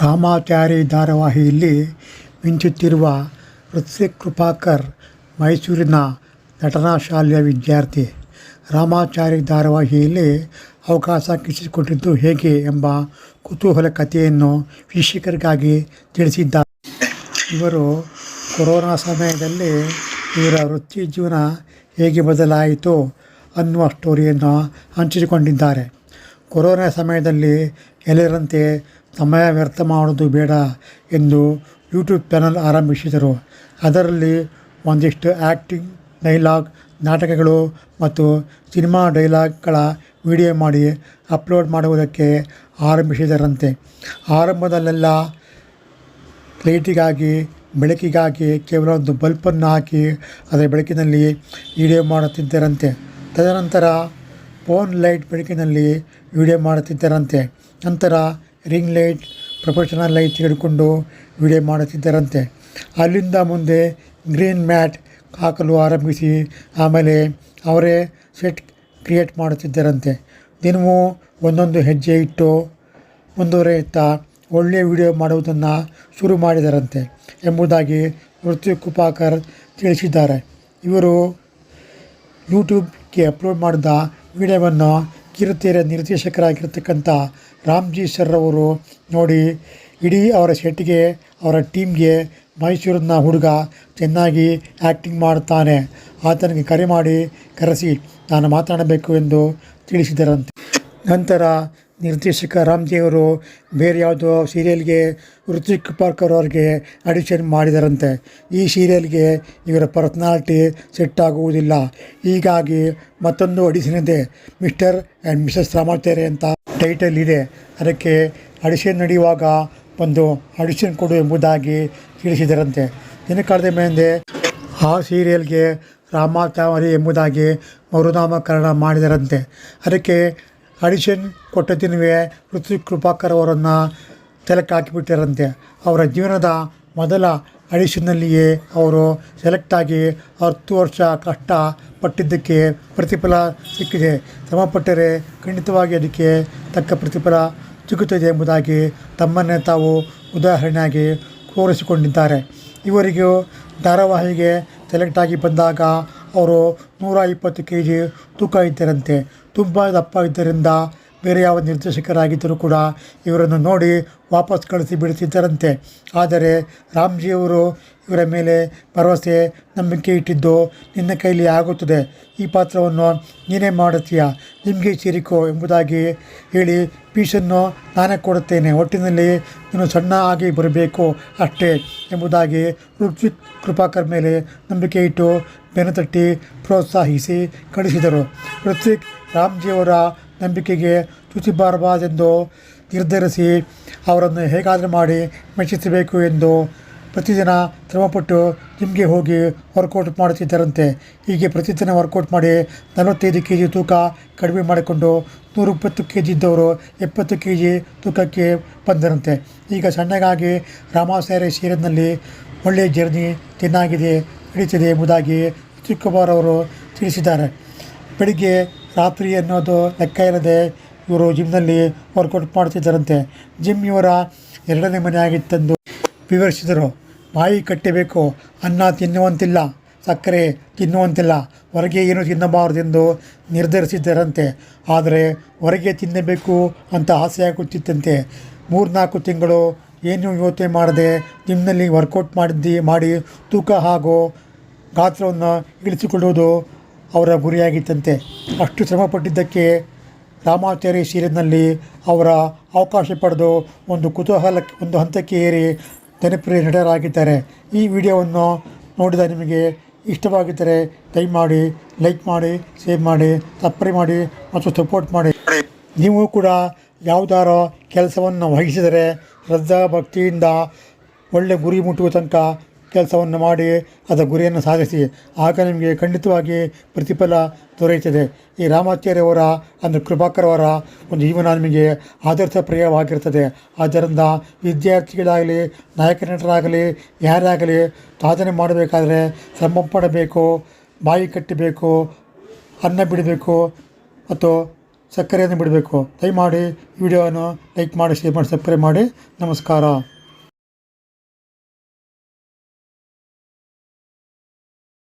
ರಾಮಾಚಾರಿ ಧಾರಾವಾಹಿಯಲ್ಲಿ ಮಿಂಚುತ್ತಿರುವ ಋತ್ವಿಕ್ ಕೃಪಾಕರ್, ಮೈಸೂರಿನ ನಟನಾ ಶಾಲೆಯ ವಿದ್ಯಾರ್ಥಿ. ರಾಮಾಚಾರಿ ಧಾರಾವಾಹಿಯಲ್ಲಿ ಅವಕಾಶ ಗಿಟ್ಟಿಸಿಕೊಂಡಿದ್ದು ಹೇಗೆ ಎಂಬ ಕುತೂಹಲ ಕಥೆಯನ್ನು ವೀಕ್ಷಕರಿಗಾಗಿ ತಿಳಿಸಿದ್ದಾರೆ. ಇವರು ಕೊರೋನಾ ಸಮಯದಲ್ಲಿ ಇವರ ವೃತ್ತಿ ಜೀವನ ಹೇಗೆ ಬದಲಾಯಿತು ಅನ್ನುವ ಸ್ಟೋರಿಯನ್ನು ಹಂಚಿಕೊಂಡಿದ್ದಾರೆ. ಕೊರೋನಾ ಸಮಯದಲ್ಲಿ ಎಲ್ಲರಂತೆ ಸಮಯ ವ್ಯರ್ಥ ಮಾಡೋದು ಬೇಡ ಎಂದು ಯೂಟ್ಯೂಬ್ ಚಾನಲ್ ಆರಂಭಿಸಿದರು. ಅದರಲ್ಲಿ ಒಂದಿಷ್ಟು ಆ್ಯಕ್ಟಿಂಗ್ ಡೈಲಾಗ್, ನಾಟಕಗಳು ಮತ್ತು ಸಿನಿಮಾ ಡೈಲಾಗ್ಗಳ ವಿಡಿಯೋ ಮಾಡಿ ಅಪ್ಲೋಡ್ ಮಾಡುವುದಕ್ಕೆ ಆರಂಭಿಸಿದರಂತೆ. ಆರಂಭದಲ್ಲೆಲ್ಲ ಲೈಟಿಗಾಗಿ ಬೆಳಕಿಗಾಗಿ ಕೇವಲ ಒಂದು ಬಲ್ಪನ್ನು ಹಾಕಿ ಅದರ ಬೆಳಕಿನಲ್ಲಿ ವಿಡಿಯೋ ಮಾಡುತ್ತಿದ್ದರಂತೆ. ತದನಂತರ ಫೋನ್ ಲೈಟ್ ಬೆಳಕಿನಲ್ಲಿ ವಿಡಿಯೋ ಮಾಡುತ್ತಿದ್ದರಂತೆ. ನಂತರ ರಿಂಗ್ ಲೈಟ್, ಪ್ರೊಫೆಷನಲ್ ಲೈಟ್ ತೆಗೆದುಕೊಂಡು ವಿಡಿಯೋ ಮಾಡುತ್ತಿದ್ದರಂತೆ. ಅಲ್ಲಿಂದ ಮುಂದೆ ಗ್ರೀನ್ ಮ್ಯಾಟ್ ಹಾಕಲು ಆರಂಭಿಸಿ, ಆಮೇಲೆ ಅವರೇ ಸೆಟ್ ಕ್ರಿಯೇಟ್ ಮಾಡುತ್ತಿದ್ದರಂತೆ. ದಿನವೂ ಒಂದೊಂದು ಹೆಜ್ಜೆ ಇಟ್ಟು ಮುಂದುವರಿಯುತ್ತಾ ಒಳ್ಳೆಯ ವಿಡಿಯೋ ಮಾಡುವುದನ್ನು ಶುರು ಮಾಡಿದರಂತೆ ಎಂಬುದಾಗಿ ಋತ್ವಿಕ್ ಕುಪಾಕರ್ ತಿಳಿಸಿದ್ದಾರೆ. ಇವರು ಯೂಟ್ಯೂಬ್ಗೆ ಅಪ್ಲೋಡ್ ಮಾಡಿದ ವಿಡಿಯೋವನ್ನು ಕಿರುತೆರೆ ನಿರ್ದೇಶಕರಾಗಿರ್ತಕ್ಕಂಥ ರಾಮ್ಜಿ ಸರ್ ಅವರು ನೋಡಿ, ಇಡೀ ಅವರ ಸೆಟ್ಗೆ ಅವರ ಟೀಮ್ಗೆ ಮೈಸೂರಿನ ಹುಡುಗ ಚೆನ್ನಾಗಿ ಆ್ಯಕ್ಟಿಂಗ್ ಮಾಡ್ತಾನೆ, ಆತನಿಗೆ ಕರೆ ಮಾಡಿ ಕರೆಸಿ, ನಾನು ಮಾತನಾಡಬೇಕು ಎಂದು ತಿಳಿಸಿದರಂತೆ. ನಂತರ ನಿರ್ದೇಶಕ ರಾಮ್ದೇವರು ಬೇರೆ ಯಾವುದೋ ಸೀರಿಯಲ್ಗೆ ಋತ್ವಿಕ್ ಪಾರ್ಕರ್ ಅವ್ರಿಗೆ ಅಡಿಷನ್ ಮಾಡಿದರಂತೆ. ಈ ಸೀರಿಯಲ್ಗೆ ಇವರ ಪರ್ಸ್ನಾಲಿಟಿ ಸೆಟ್ ಆಗುವುದಿಲ್ಲ. ಹೀಗಾಗಿ ಮತ್ತೊಂದು ಅಡಿಷನ್ ಇದೆ. ಮಿಸ್ಟರ್ ಆ್ಯಂಡ್ ಮಿಸಸ್ ರಾಮಾಚಾರ್ಯ ಅಂತ ಟೈಟಲ್ ಇದೆ. ಅದಕ್ಕೆ ಅಡಿಷನ್ ನಡೆಯುವಾಗ ಒಂದು ಅಡಿಷನ್ ಕೊಡು ಎಂಬುದಾಗಿ ತಿಳಿಸಿದರಂತೆ. ದಿನ ಕಳೆದ ಮೇಲೆ ಆ ಸೀರಿಯಲ್ಗೆ ರಾಮಾಚಾರಿ ಎಂಬುದಾಗಿ ಮರುನಾಮಕರಣ ಮಾಡಿದರಂತೆ. ಅದಕ್ಕೆ ಅಡಿಷನ್ ಕೊಟ್ಟ ದಿನವೇ ಋತ್ವಿಕ್ ಕೃಪಾಕರ್ ಅವರನ್ನು ಸೆಲೆಕ್ಟ್ ಹಾಕಿಬಿಟ್ಟಿರಂತೆ. ಅವರ ಜೀವನದ ಮೊದಲ ಅಡಿಷನ್ನಲ್ಲಿಯೇ ಅವರು ಸೆಲೆಕ್ಟಾಗಿ ಹತ್ತು ವರ್ಷ ಕಷ್ಟ ಪಟ್ಟಿದ್ದಕ್ಕೆ ಪ್ರತಿಫಲ ಸಿಕ್ಕಿದೆ. ಶ್ರಮಪಟ್ಟರೆ ಖಂಡಿತವಾಗಿ ಅದಕ್ಕೆ ತಕ್ಕ ಪ್ರತಿಫಲ ಸಿಗುತ್ತದೆ ಎಂಬುದಾಗಿ ತಮ್ಮನ್ನೇ ತಾವು ಉದಾಹರಣೆಯಾಗಿ ತೋರಿಸಿಕೊಂಡಿದ್ದಾರೆ. ಇವರಿಗೂ ಧಾರಾವಾಹಿಗೆ ಸೆಲೆಕ್ಟ್ ಆಗಿ ಬಂದಾಗ ಅವರು ನೂರ ಇಪ್ಪತ್ತು ಕೆ ಜಿ ತೂಕ ಇದ್ದರಂತೆ. ತುಂಬ ದಪ್ಪ ಇದ್ದರಿಂದ ಬೇರೆ ಯಾವ ನಿರ್ದೇಶಕರಾಗಿದ್ದರೂ ಕೂಡ ಇವರನ್ನು ನೋಡಿ ವಾಪಸ್ ಕಳಿಸಿ ಬಿಡುತ್ತಿದ್ದರಂತೆ. ಆದರೆ ರಾಮ್ಜಿಯವರು ಇವರ ಮೇಲೆ ಭರವಸೆ, ನಂಬಿಕೆ ಇಟ್ಟಿದ್ದು ನಿನ್ನ ಕೈಲಿ ಆಗುತ್ತದೆ. ಈ ಪಾತ್ರವನ್ನು ನೀನೇ ಮಾಡುತ್ತೀಯ? ನಿಮಗೆ ಸೇರಿಕೋ ಎಂಬುದಾಗಿ ಹೇಳಿ ಪೀಸನ್ನು ನಾನೇ ಕೊಡುತ್ತೇನೆ. ಒಟ್ಟಿನಲ್ಲಿ ನೀನು ಸಣ್ಣ ಆಗಿ ಬರಬೇಕು ಅಷ್ಟೇ ಎಂಬುದಾಗಿ ಋತ್ವಿಕ್ ಕೃಪಾಕರ್ ಮೇಲೆ ನಂಬಿಕೆ ಇಟ್ಟು ಬೆನ್ನತಟ್ಟಿ ಪ್ರೋತ್ಸಾಹಿಸಿ ಕಳಿಸಿದರು. ಋತ್ವಿಕ್ ರಾಮ್ಜಿಯವರ ನಂಬಿಕೆಗೆ ಚ್ಯುತಿ ಬಾರಬಾರದೆಂದು ನಿರ್ಧರಿಸಿ ಅವರನ್ನು ಹೇಗಾದರೂ ಮಾಡಿ ಮೆಚ್ಚಿಸಬೇಕು ಎಂದು ಪ್ರತಿದಿನ ಶ್ರಮಪಟ್ಟು ಜಿಮ್ಗೆ ಹೋಗಿ ವರ್ಕೌಟ್ ಮಾಡುತ್ತಿದ್ದರಂತೆ. ಹೀಗೆ ಪ್ರತಿದಿನ ವರ್ಕೌಟ್ ಮಾಡಿ ನಲವತ್ತೈದು ಕೆ ಜಿ ತೂಕ ಕಡಿಮೆ ಮಾಡಿಕೊಂಡು ನೂರಿಪ್ಪತ್ತು ಕೆ ಜಿ ಇದ್ದವರು ಎಪ್ಪತ್ತು ಕೆ ಜಿ ತೂಕಕ್ಕೆ ಬಂದರಂತೆ. ಈಗ ಸಣ್ಣಗಾಗಿ ರಾಮಾಸಾರಿ ಸೀರಿಯಲ್ನಲ್ಲಿ ಒಳ್ಳೆಯ ಜರ್ನಿ ಚೆನ್ನಾಗಿದೆ, ನಡೀತಿದೆ ಎಂಬುದಾಗಿ ಚಿಕ್ಕಬಾರ್ ಅವರು ತಿಳಿಸಿದ್ದಾರೆ. ಬೆಳಿಗ್ಗೆ ರಾತ್ರಿ ಅನ್ನೋದು ಲೆಕ್ಕ ಇಲ್ಲದೆ ಇವರು ಜಿಮ್ನಲ್ಲಿ ವರ್ಕೌಟ್ ಮಾಡ್ತಿದ್ದರಂತೆ ಜಿಮ್ ಇವರ ಎರಡನೇ ಮನೆಯಾಗಿತ್ತೆಂದು ವಿವರಿಸಿದರು. ಬಾಯಿ ಕಟ್ಟಬೇಕು, ಅನ್ನ ತಿನ್ನುವಂತಿಲ್ಲ, ಸಕ್ಕರೆ ತಿನ್ನುವಂತಿಲ್ಲ, ಹೊರಗೆ ಏನು ತಿನ್ನಬಾರದೆಂದು ನಿರ್ಧರಿಸಿದ್ದರಂತೆ. ಆದರೆ ಹೊರಗೆ ತಿನ್ನಬೇಕು ಅಂತ ಆಸೆಯಾಗುತ್ತಿತ್ತಂತೆ ಮೂರ್ನಾಲ್ಕು ತಿಂಗಳು ಏನು ಯೋಚನೆ ಮಾಡದೆ ಜಿಮ್ನಲ್ಲಿ ವರ್ಕೌಟ್ ಮಾಡಿದ್ದು, ಮಾಡಿ ತೂಕ ಹಾಗೂ ಗಾತ್ರವನ್ನು ಇಳಿಸಿಕೊಳ್ಳುವುದು ಅವರ ಗುರಿಯಾಗಿತ್ತಂತೆ. ಅಷ್ಟು ಶ್ರಮಪಟ್ಟಿದ್ದಕ್ಕೆ ರಾಮಾಚಾರಿ ಸೀರಿಯಲ್ನಲ್ಲಿ ಅವರ ಅವಕಾಶ ಪಡೆದು ಒಂದು ಕುತೂಹಲ, ಒಂದು ಹಂತಕ್ಕೆ ಏರಿ ಜನಪ್ರಿಯ ನಟರಾಗಿದ್ದಾರೆ. ಈ ವಿಡಿಯೋವನ್ನು ನೋಡಿದ ನಿಮಗೆ ಇಷ್ಟವಾಗಿದ್ದರೆ ದಯಮಾಡಿ ಲೈಕ್ ಮಾಡಿ ಸೇವ್ ಮಾಡಿ, ಸಬ್ಸ್ಕ್ರೈಬ್ ಮಾಡಿ ಮತ್ತು ಸಪೋರ್ಟ್ ಮಾಡಿ. ನೀವು ಕೂಡ ಯಾವುದಾರೋ ಕೆಲಸವನ್ನು ವಹಿಸಿದರೆ ಶ್ರದ್ಧಾ ಭಕ್ತಿಯಿಂದ ಒಳ್ಳೆಯ ಗುರಿ ಮುಟ್ಟುವ ತನಕ ಕೆಲಸವನ್ನು ಮಾಡಿ ಅದರ ಗುರಿಯನ್ನು ಸಾಧಿಸಿ, ಆಗ ನಿಮಗೆ ಖಂಡಿತವಾಗಿ ಪ್ರತಿಫಲ ದೊರೆಯುತ್ತದೆ. ಈ ರಾಮಾಚಾರ್ಯವರ ಅಂದರೆ ಕೃಪಾಕರವರ ಒಂದು ಜೀವನ ನಿಮಗೆ ಆದರ್ಶಪ್ರಿಯವಾಗಿರ್ತದೆ ಆದ್ದರಿಂದ ವಿದ್ಯಾರ್ಥಿಗಳಾಗಲಿ ನಾಯಕ ನಟರಾಗಲಿ ಯಾರಾಗಲಿ ಸಾಧನೆ ಮಾಡಬೇಕಾದ್ರೆ ಶ್ರಮ ಪಡಬೇಕು, ಬಾಯಿ ಕಟ್ಟಬೇಕು, ಅನ್ನ ಬಿಡಬೇಕು ಮತ್ತು ಸಕ್ಕರೆಯನ್ನು ಬಿಡಬೇಕು. ದಯಮಾಡಿ ವಿಡಿಯೋವನ್ನು ಲೈಕ್ ಮಾಡಿ, ಶೇರ್ ಮಾಡಿ, ಸಬ್ಸ್ಕ್ರೈಬ್ ಮಾಡಿ. ನಮಸ್ಕಾರ.